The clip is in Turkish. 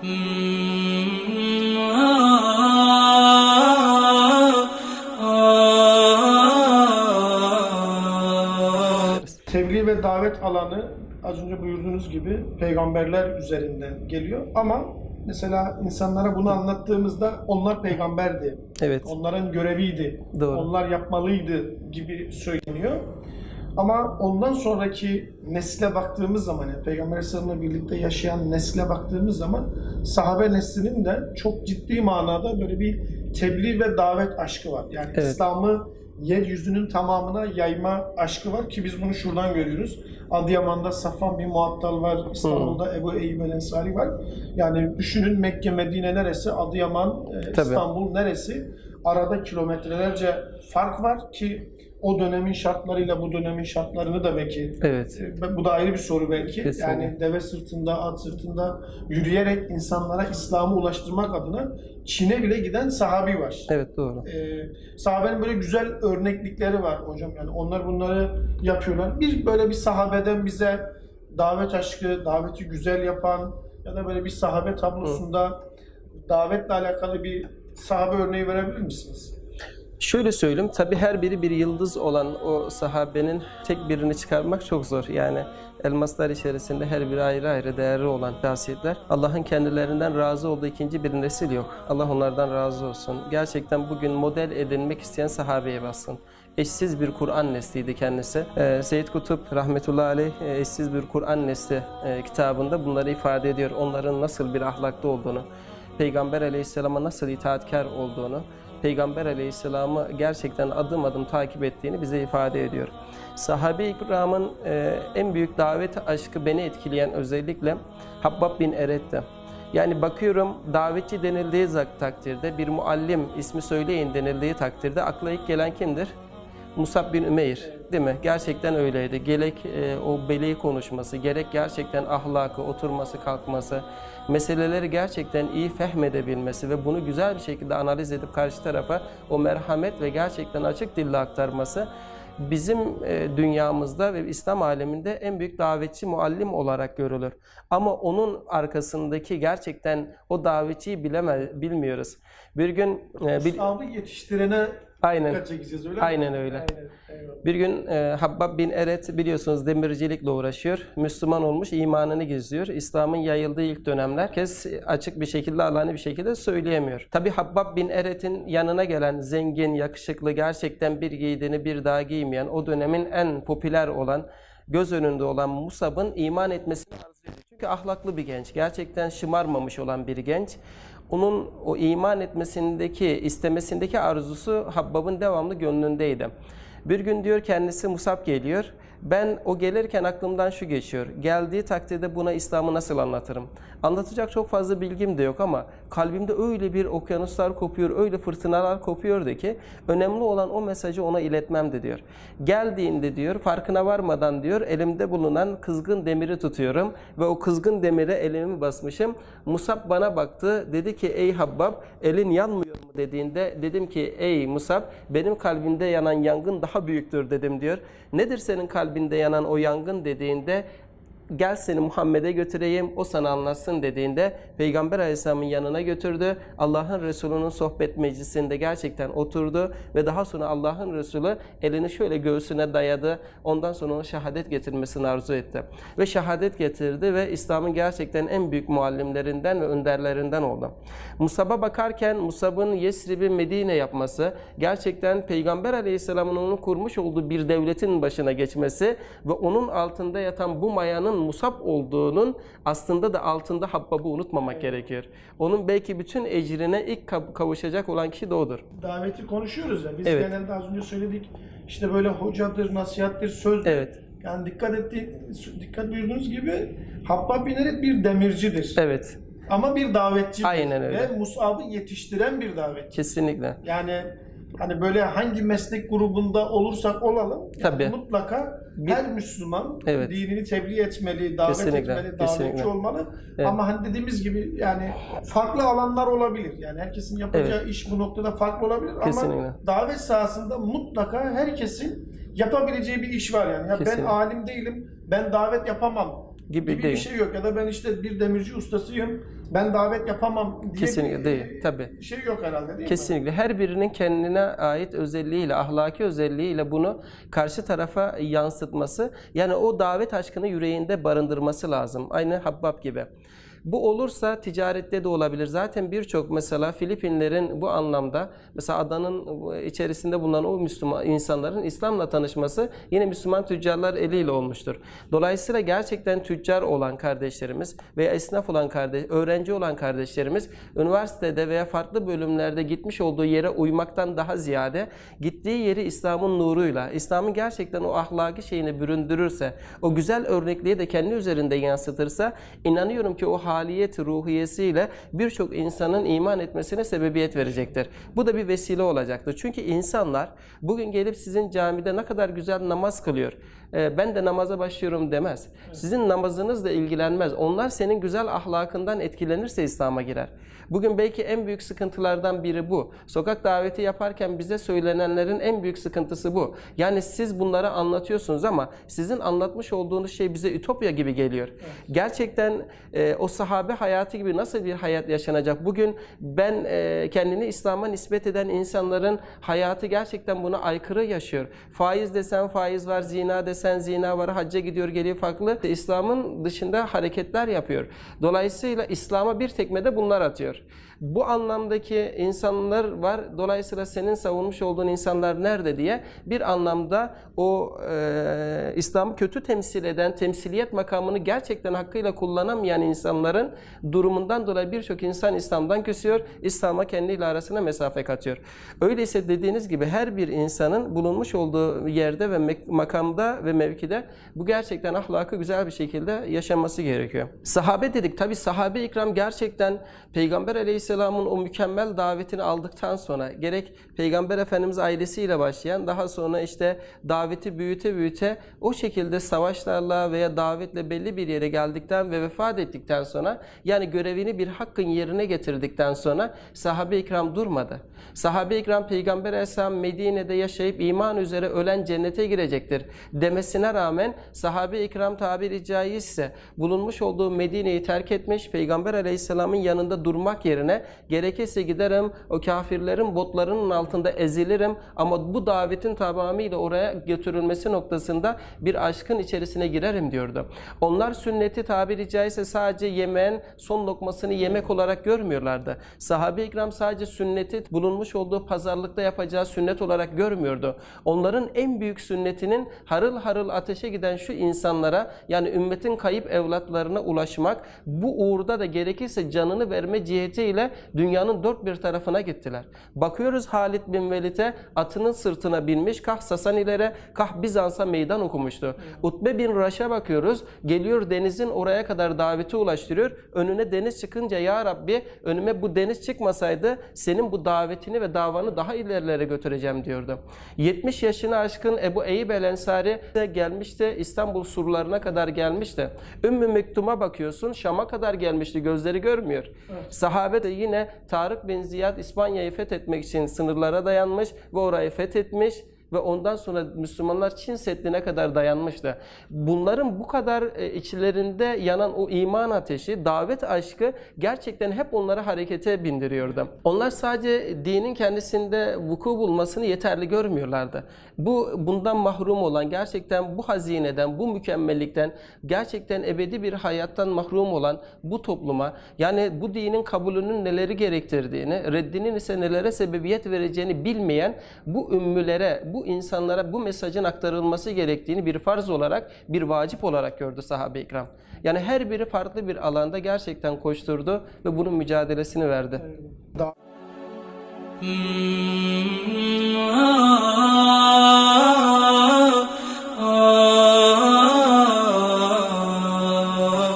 Tebliğ ve davet alanı az önce buyurduğunuz gibi peygamberler üzerinden geliyor ama mesela insanlara bunu anlattığımızda onlar peygamberdi. Evet. Onların göreviydi. Doğru. Onlar yapmalıydı gibi söyleniyor. Ama ondan sonraki nesle baktığımız zaman, yani Peygamber Aleyhisselam'la birlikte yaşayan nesle baktığımız zaman sahabe neslinin de çok ciddi manada böyle bir tebliğ ve davet aşkı var. Yani Evet. İslam'ı yeryüzünün tamamına yayma aşkı var ki biz bunu şuradan görüyoruz. Adıyaman'da Safvan bin Muattal var, İstanbul'da Ebu Eyyub el Ensari var. Yani düşünün Mekke, Medine neresi, Adıyaman, e, Tabii. İstanbul neresi? Arada kilometrelerce fark var ki o dönemin şartlarıyla bu dönemin şartlarını da belki Evet. e, bu da ayrı bir soru belki. Kesinlikle. Yani deve sırtında, at sırtında yürüyerek insanlara İslam'ı ulaştırmak adına Çin'e bile giden sahabi var. Evet doğru. Ee, sahabenin böyle güzel örneklikleri var hocam. Yani onlar bunları yapıyorlar. Bir böyle bir sahabeden bize davet aşkı, daveti güzel yapan ya da böyle bir sahabe tablosunda davetle alakalı bir sahabe örneği verebilir misiniz? Şöyle söyleyeyim, tabi her biri bir yıldız olan o sahabenin tek birini çıkarmak çok zor. Yani elmaslar içerisinde her biri ayrı ayrı değerli olan şahsiyetler. Allah'ın kendilerinden razı olduğu ikinci bir nesil yok. Allah onlardan razı olsun. Gerçekten bugün model edinmek isteyen sahabeye bassın. Eşsiz bir Kur'an nesliydi kendisi. Ee, Seyyid Kutup rahmetullahi aleyh e, eşsiz bir Kur'an nesli e, kitabında bunları ifade ediyor. Onların nasıl bir ahlakta olduğunu, Peygamber aleyhisselama nasıl itaatkar olduğunu, Peygamber aleyhisselamı gerçekten adım adım takip ettiğini bize ifade ediyor. Sahabe-i kiramın e, en büyük davet aşkı beni etkileyen özellikle Habbab bin Eret'ti. Yani bakıyorum davetçi denildiği takdirde, bir muallim ismi söyleyin denildiği takdirde akla ilk gelen kimdir? Musab bin Ümeyr değil mi? Gerçekten öyleydi. Gerek e, o beli konuşması, gerek gerçekten ahlakı, oturması, kalkması, meseleleri gerçekten iyi fehmedebilmesi ve bunu güzel bir şekilde analiz edip karşı tarafa o merhamet ve gerçekten açık dille aktarması bizim e, dünyamızda ve İslam aleminde en büyük davetçi muallim olarak görülür. Ama onun arkasındaki gerçekten o davetçiyi bileme, bilmiyoruz. Bir gün e, bir, İslam'ı yetiştirene aynen dikkat çekeceğiz öyle mi? Aynen öyle. Aynen, eyvallah. bir gün e, Habbab bin Eret biliyorsunuz demircilikle uğraşıyor. Müslüman olmuş, imanını gizliyor. İslam'ın yayıldığı ilk dönemler herkes açık bir şekilde, alani bir şekilde söyleyemiyor. Tabi Habbab bin Eret'in yanına gelen zengin, yakışıklı, gerçekten bir giydiğini bir daha giymeyen, o dönemin en popüler olan, göz önünde olan Musab'ın iman etmesini arzu ediyor. Çünkü ahlaklı bir genç, gerçekten şımarmamış olan bir genç. Onun o iman etmesindeki, istemesindeki arzusu Habbab'ın devamlı gönlündeydi. Bir gün diyor kendisi Musab geliyor. Ben o gelirken aklımdan şu geçiyor. Geldiği takdirde buna İslam'ı nasıl anlatırım? Anlatacak çok fazla bilgim de yok ama kalbimde öyle bir okyanuslar kopuyor, öyle fırtınalar kopuyordu ki önemli olan o mesajı ona iletmemdi diyor. Geldiğinde diyor farkına varmadan diyor elimde bulunan kızgın demiri tutuyorum ve o kızgın demire elimi basmışım. Musab bana baktı dedi ki ey Habbab elin yanmıyor mu dediğinde dedim ki ey Musab benim kalbimde yanan yangın daha büyüktür dedim diyor. Nedir senin kalbinde yanan o yangın dediğinde gel seni Muhammed'e götüreyim o sana anlatsın dediğinde Peygamber Aleyhisselam'ın yanına götürdü. Allah'ın Resulü'nün sohbet meclisinde gerçekten oturdu ve daha sonra Allah'ın Resulü elini şöyle göğsüne dayadı. Ondan sonra ona şehadet getirmesini arzu etti. Ve şehadet getirdi ve İslam'ın gerçekten en büyük muallimlerinden ve önderlerinden oldu. Musab'a bakarken Musab'ın Yesrib'i Medine yapması gerçekten Peygamber Aleyhisselam'ın onu kurmuş olduğu bir devletin başına geçmesi ve onun altında yatan bu mayanın Musab olduğunun aslında da altında Habbab'ı unutmamak gerekiyor. Onun belki bütün ecrine ilk kav- kavuşacak olan kişi de odur. daveti konuşuyoruz ya. Biz Evet. genelde az önce söyledik. işte böyle hocadır, nasihattir, sözdür. Evet. Yani dikkat etti, dikkat buyurduğunuz gibi Habbab bin bir demircidir. Evet. Ama bir davetçi. Aynen öyle. Ve Musab'ı yetiştiren bir davetçi. Kesinlikle. Yani hani böyle hangi meslek grubunda olursak olalım yani Tabii. mutlaka Bir- her Müslüman Evet. dinini tebliğ etmeli, davet Kesinlikle, etmeli, davetçi kesinlikle. olmalı. Evet. Ama hani dediğimiz gibi yani farklı alanlar olabilir. Yani herkesin yapacağı iş bu noktada farklı olabilir Kesinlikle. ama davet sahasında mutlaka herkesin yapabileceği bir iş var yani. Ya ben Kesinlikle. alim değilim, ben davet yapamam Gibi bir değil. şey yok. Ya da ben işte bir demirci ustasıyım, ben davet yapamam diye Kesinlikle bir değil, tabii. şey yok herhalde değil mi? Kesinlikle her birinin kendine ait özelliğiyle, ahlaki özelliğiyle bunu karşı tarafa yansıtması, yani o davet aşkını yüreğinde barındırması lazım. Aynı Habbab gibi. Bu olursa ticarette de olabilir. Zaten birçok mesela Filipinlerin bu anlamda mesela adanın içerisinde bulunan o Müslüman insanların İslam'la tanışması yine Müslüman tüccarlar eliyle olmuştur. Dolayısıyla gerçekten tüccar olan kardeşlerimiz veya esnaf olan kardeş, öğrenci olan kardeşlerimiz üniversitede veya farklı bölümlerde gitmiş olduğu yere uymaktan daha ziyade gittiği yeri İslam'ın nuruyla, İslam'ın gerçekten o ahlaki şeyini büründürürse, o güzel örnekliği de kendi üzerinde yansıtırsa inanıyorum ki o haliyet ruhiyesiyle birçok insanın iman etmesine sebebiyet verecektir. Bu da bir vesile olacaktır. Çünkü insanlar bugün gelip sizin camide ne kadar güzel namaz kılıyor. "Ee, Ben de namaza başlıyorum demez. Sizin namazınızla ilgilenmez. Onlar senin güzel ahlakından etkilenirse İslam'a girer. Bugün belki en büyük sıkıntılardan biri bu. Sokak daveti yaparken bize söylenenlerin en büyük sıkıntısı bu. Yani siz bunları anlatıyorsunuz ama sizin anlatmış olduğunuz şey bize ütopya gibi geliyor. Gerçekten e, o sahabe hayatı gibi nasıl bir hayat yaşanacak? Bugün ben e, kendini İslam'a nispet eden insanların hayatı gerçekten buna aykırı yaşıyor. Faiz desen faiz var, zina desen zina var, hacca gidiyor geliyor farklı. İslam'ın dışında hareketler yapıyor. Dolayısıyla İslam'a bir tekmede bunlar atıyor. Bu anlamdaki insanlar var. Dolayısıyla senin savunmuş olduğun insanlar nerede diye bir anlamda o e, İslam'ı kötü temsil eden, temsiliyet makamını gerçekten hakkıyla kullanamayan insanların durumundan dolayı birçok insan İslam'dan küsüyor. İslam'a kendiyle arasına mesafe katıyor. Öyleyse dediğiniz gibi her bir insanın bulunmuş olduğu yerde ve makamda ve mevkide bu gerçekten ahlakı güzel bir şekilde yaşanması gerekiyor. Sahabe dedik. Tabi sahabe ikram gerçekten Peygamber aleyhisselamın o mükemmel davetini aldıktan sonra gerek Peygamber Efendimiz ailesiyle başlayan daha sonra işte daveti büyüte büyüte o şekilde savaşlarla veya davetle belli bir yere geldikten ve vefat ettikten sonra yani görevini bir hakkın yerine getirdikten sonra sahabe ikram durmadı. Sahabe ikram Peygamber Aleyhisselam Medine'de yaşayıp iman üzere ölen cennete girecektir demesine rağmen sahabe ikram tabiri caizse bulunmuş olduğu Medine'yi terk etmiş Peygamber Aleyhisselam'ın yanında durmak yerine gerekirse giderim o kafirlerin botlarının altında ezilirim ama bu davetin tamamıyla oraya götürülmesi noktasında bir aşkın içerisine girerim diyordu. Onlar sünneti tabiri caizse sadece yemeğin son lokmasını yemek olarak görmüyorlardı. Sahabe-i ikram sadece sünneti bulunmuş olduğu pazarlıkta yapacağı sünnet olarak görmüyordu. Onların en büyük sünnetinin harıl harıl ateşe giden şu insanlara yani ümmetin kayıp evlatlarına ulaşmak bu uğurda da gerekirse canını verme cihetiyle dünyanın dört bir tarafına gittiler. Bakıyoruz Halid bin Velid'e atının sırtına binmiş kah Sasanilere kah Bizans'a meydan okumuştu. Utbe bin Raş'a bakıyoruz geliyor denizin oraya kadar daveti ulaştırıyor. Önüne deniz çıkınca ya Rabbi önüme bu deniz çıkmasaydı senin bu davetini ve davanı daha ilerilere götüreceğim diyordu. 70 yaşını aşkın Ebu Eyyub el Ensari de gelmişti İstanbul surlarına kadar gelmişti. Ümmü Mektum'a bakıyorsun Şam'a kadar gelmişti gözleri görmüyor. Sahabe de yine Tarık bin Ziyad İspanya'yı fethetmek için sınırlara dayanmış ve orayı fethetmiş ve ondan sonra Müslümanlar Çin Seddi'ne kadar dayanmıştı. Bunların bu kadar e, içlerinde yanan o iman ateşi, davet aşkı gerçekten hep onları harekete bindiriyordu. Onlar sadece dinin kendisinde vuku bulmasını yeterli görmüyorlardı. Bu bundan mahrum olan, gerçekten bu hazineden, bu mükemmellikten, gerçekten ebedi bir hayattan mahrum olan bu topluma, yani bu dinin kabulünün neleri gerektirdiğini, reddinin ise nelere sebebiyet vereceğini bilmeyen bu ümmülere, bu bu insanlara bu mesajın aktarılması gerektiğini bir farz olarak, bir vacip olarak gördü sahabe-i kiram. Yani her biri farklı bir alanda gerçekten koşturdu ve bunun mücadelesini verdi. Daha... Hmm,